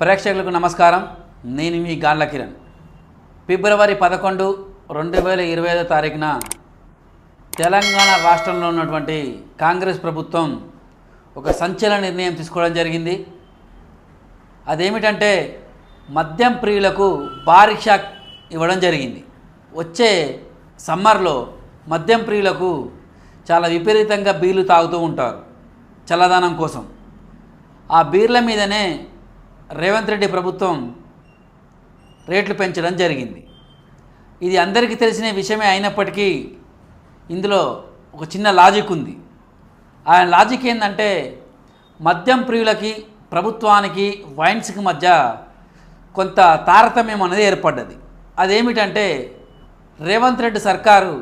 ప్రేక్షకులకు నమస్కారం. నేను మీ గాండ్ల కిరణ్. ఫిబ్రవరి పదకొండు రెండు వేల ఇరవై ఐదో తారీఖున తెలంగాణ రాష్ట్రంలో ఉన్నటువంటి కాంగ్రెస్ ప్రభుత్వం ఒక సంచలన నిర్ణయం తీసుకోవడం జరిగింది. అదేమిటంటే మద్యం ప్రియులకు భారీ షాక్ ఇవ్వడం జరిగింది. వచ్చే సమ్మర్లో మద్యం ప్రియులకు చాలా విపరీతంగా బీర్లు తాగుతూ ఉంటారు చల్లదనం కోసం. ఆ బీర్ల మీదనే రేవంత్ రెడ్డి ప్రభుత్వం రేట్లు పెంచడం జరిగింది. ఇది అందరికీ తెలిసిన విషయమే అయినప్పటికీ ఇందులో ఒక చిన్న లాజిక్ ఉంది. ఆ లాజిక్ ఏంటంటే మద్యం ప్రియులకి ప్రభుత్వానికి వైన్స్కి మధ్య కొంత తారతమ్యం అనేది ఏర్పడ్డది. అదేమిటంటే రేవంత్ రెడ్డి సర్కారు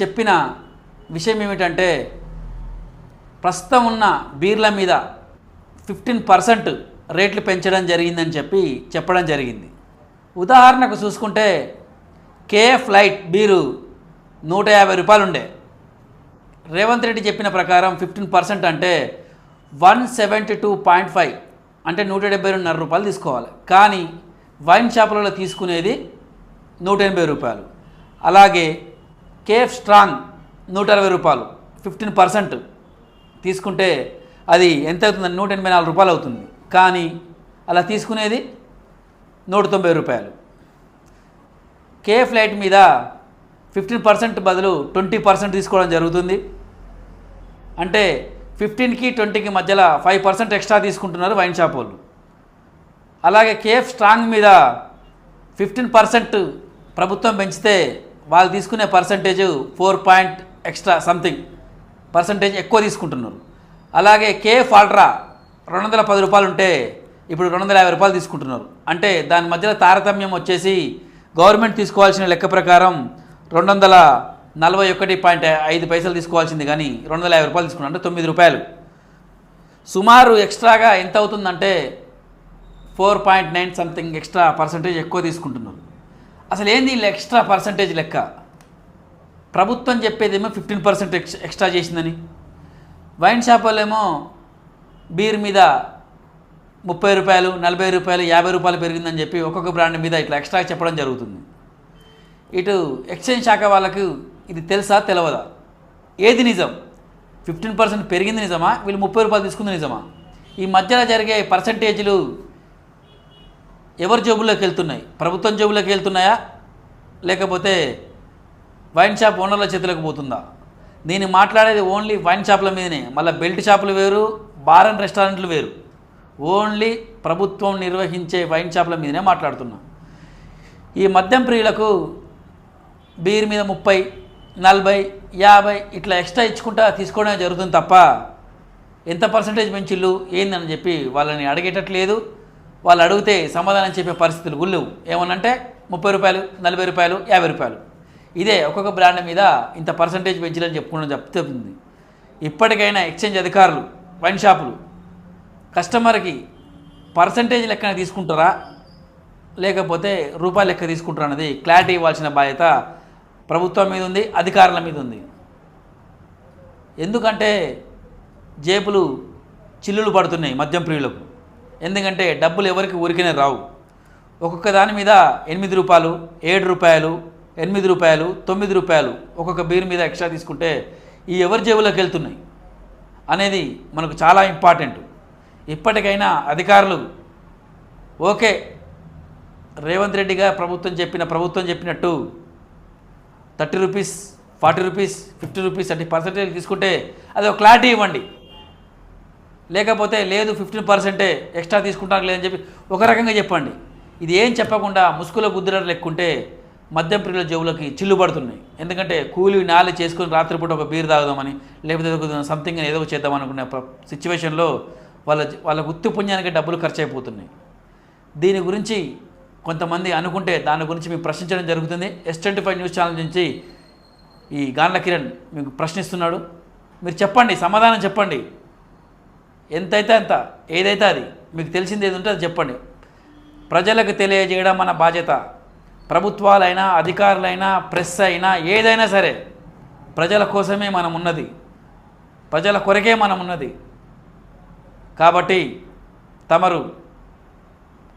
చెప్పిన విషయం ఏమిటంటే ప్రస్తుతం ఉన్న బీర్ల మీద ఫిఫ్టీన్ పర్సెంట్ రేట్లు పెంచడం జరిగిందని చెప్పి చెప్పడం జరిగింది. ఉదాహరణకు చూసుకుంటే కేఎఫ్ లైట్ బీరు నూట యాభై రూపాయలు ఉండే రేవంత్ రెడ్డి చెప్పిన ప్రకారం ఫిఫ్టీన్ పర్సెంట్ అంటే one seventy two point five అంటే నూట డెబ్బై రెండున్నర రూపాయలు తీసుకోవాలి. కానీ వైన్ షాపులలో తీసుకునేది నూట ఎనభై రూపాయలు. అలాగే కేఎఫ్ స్ట్రాంగ్ నూట అరవై రూపాయలు ఫిఫ్టీన్ పర్సెంట్ తీసుకుంటే అది ఎంత అవుతుందని నూట ఎనభై నాలుగు రూపాయలు అవుతుంది. కానీ అలా తీసుకునేది నూట తొంభై రూపాయలు. కే ఫ్లైట్ మీద ఫిఫ్టీన్ పర్సెంట్ బదులు ట్వంటీ పర్సెంట్ తీసుకోవడం జరుగుతుంది. అంటే ఫిఫ్టీన్కి ట్వంటీకి మధ్యలో ఫైవ్ పర్సెంట్ ఎక్స్ట్రా తీసుకుంటున్నారు వైన్ షాప్ వాళ్ళు. అలాగే కేఎఫ్ స్ట్రాంగ్ మీద ఫిఫ్టీన్ పర్సెంట్ ప్రభుత్వం పెంచితే వాళ్ళు తీసుకునే percentage four point extra something percentage ఎక్కువ తీసుకుంటున్నారు. అలాగే కేఎఫ్ ఆల్ట్రా రెండు వందల పది రూపాయలు ఉంటే ఇప్పుడు రెండు వందల యాభై రూపాయలు తీసుకుంటున్నారు. అంటే దాని మధ్యలో తారతమ్యం వచ్చేసి గవర్నమెంట్ తీసుకోవాల్సిన లెక్క ప్రకారం రెండు వందల నలభై ఒకటి పాయింట్ ఐదు పైసలు తీసుకోవాల్సింది కానీ రెండు వందల యాభై రూపాయలు తీసుకున్నారు. అంటే తొమ్మిది రూపాయలు. సుమారు ఎక్స్ట్రాగా ఎంత అవుతుందంటే four point nine something extra percentage ఎక్కువ తీసుకుంటున్నారు. అసలు ఏంది వీళ్ళ ఎక్స్ట్రా పర్సంటేజ్ లెక్క? ప్రభుత్వం చెప్పేదేమో ఫిఫ్టీన్ పర్సెంట్ ఎక్స్ ఎక్స్ట్రా చేసిందని. వైన్ షాప్ వాళ్ళేమో బీర్ మీద ముప్పై రూపాయలు నలభై రూపాయలు యాభై రూపాయలు పెరిగిందని చెప్పి ఒక్కొక్క బ్రాండ్ మీద ఇట్లా ఎక్స్ట్రా చెప్పడం జరుగుతుంది. ఇటు ఎక్స్చేంజ్ శాఖ వాళ్ళకు ఇది తెలుసా తెలియదా ఏది నిజం? ఫిఫ్టీన్ పర్సెంట్ పెరిగింది నిజమా? వీళ్ళు ముప్పై రూపాయలు తీసుకుంది నిజమా? ఈ మధ్యలో జరిగే పర్సంటేజీలు ఎవరి జేబుల్లోకి వెళ్తున్నాయి? ప్రభుత్వం జేబులోకి వెళ్తున్నాయా? లేకపోతే వైన్ షాప్ ఓనర్ల చేతులకు పోతుందా? నేను మాట్లాడేది ఓన్లీ వైన్ షాపుల మీదనే. మళ్ళీ బెల్ట్ షాపులు వేరు బార్ అండ్ రెస్టారెంట్లు వేరు. ఓన్లీ ప్రభుత్వం నిర్వహించే వైన్ షాపుల మీదనే మాట్లాడుతున్నా. ఈ మద్యం ప్రియులకు బీర్ మీద ముప్పై నలభై యాభై ఇట్లా ఎక్స్ట్రా ఇచ్చుకుంటా తీసుకోవడం జరుగుతుంది తప్ప ఎంత పర్సంటేజ్ పెంచిళ్ళు ఏందని చెప్పి వాళ్ళని అడిగేటట్లేదు. వాళ్ళు అడిగితే సమాధానం చెప్పే పరిస్థితులు గుళ్ళు ఏమనంటే ముప్పై రూపాయలు నలభై రూపాయలు యాభై రూపాయలు. ఇదే ఒక్కొక్క బ్రాండ్ మీద ఇంత పర్సంటేజ్ పెంచాలని చెప్పుకోవడం చెప్తుంది. ఇప్పటికైనా ఎక్స్చేంజ్ అధికారులు వైన్ షాపులు. కస్టమర్కి పర్సంటేజ్ లెక్కన తీసుకుంటారా? లేకపోతే రూపాయి లెక్క తీసుకుంటారా అనేది క్లారిటీ ఇవ్వాల్సిన బాధ్యత ప్రభుత్వం మీద ఉంది అధికారుల మీద ఉంది. ఎందుకంటే జేబులు చిల్లులు పడుతున్నాయి మద్యం ప్రియులకు. ఎందుకంటే డబ్బులు ఎవరికి ఊరికనే రావు. ఒక్కొక్క దాని మీద ఎనిమిది రూపాయలు ఏడు రూపాయలు ఎనిమిది రూపాయలు తొమ్మిది రూపాయలు ఒక్కొక్క బీర్ మీద ఎక్స్ట్రా తీసుకుంటే ఈ ఎవరి జేబులోకి వెళ్తున్నాయి అనేది మనకు చాలా ఇంపార్టెంట్. ఇప్పటికైనా అధికారులు ఓకే రేవంత్ రెడ్డిగా ప్రభుత్వం చెప్పిన ప్రభుత్వం చెప్పినట్టు thirty rupees forty rupees fifty rupees అంటే పర్సెంటేజ్ తీసుకుంటే అది ఒక క్లారిటీ ఇవ్వండి. లేకపోతే లేదు ఫిఫ్టీన్ పర్సెంటే ఎక్స్ట్రా తీసుకుంటాను లేదని చెప్పి ఒక రకంగా చెప్పండి. ఇది ఏం చెప్పకుండా ముసుగులో గుద్దిర లెక్కుంటే మద్యం ప్రియుల జేబులకి చిల్లు పడుతున్నాయి ఎందుకంటే కూలి నాలి చేసుకొని రాత్రిపూట ఒక బీర్ తాగుదామని లేకపోతే సంథింగ్ ఏదో చేద్దాం అనుకునే సిచ్యువేషన్లో వాళ్ళ వాళ్ళ గుత్తి పుణ్యానికి డబ్బులు ఖర్చు అయిపోతున్నాయి దీని గురించి కొంతమంది అనుకుంటే దాని గురించి మేము ప్రశ్నించడం జరుగుతుంది. S twenty five news channel నుంచి ఈ గాన్ల కిరణ్ మీకు ప్రశ్నిస్తున్నాడు. మీరు చెప్పండి సమాధానం చెప్పండి. ఎంతైతే అంత ఏదైతే అది మీకు తెలిసింది ఏది ఉంటే అది చెప్పండి. ప్రజలకు తెలియజేయడం మన బాధ్యత. ప్రభుత్వాలైనా అధికారులైనా ప్రెస్ అయినా ఏదైనా సరే ప్రజల కోసమే మనం ఉన్నది ప్రజల కొరకే మనం ఉన్నది కాబట్టి తమరు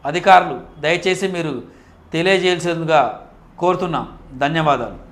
అధికారులు దయచేసి మీరు తెలియజేయాల్సిందిగా కోరుతున్నాం. ధన్యవాదాలు.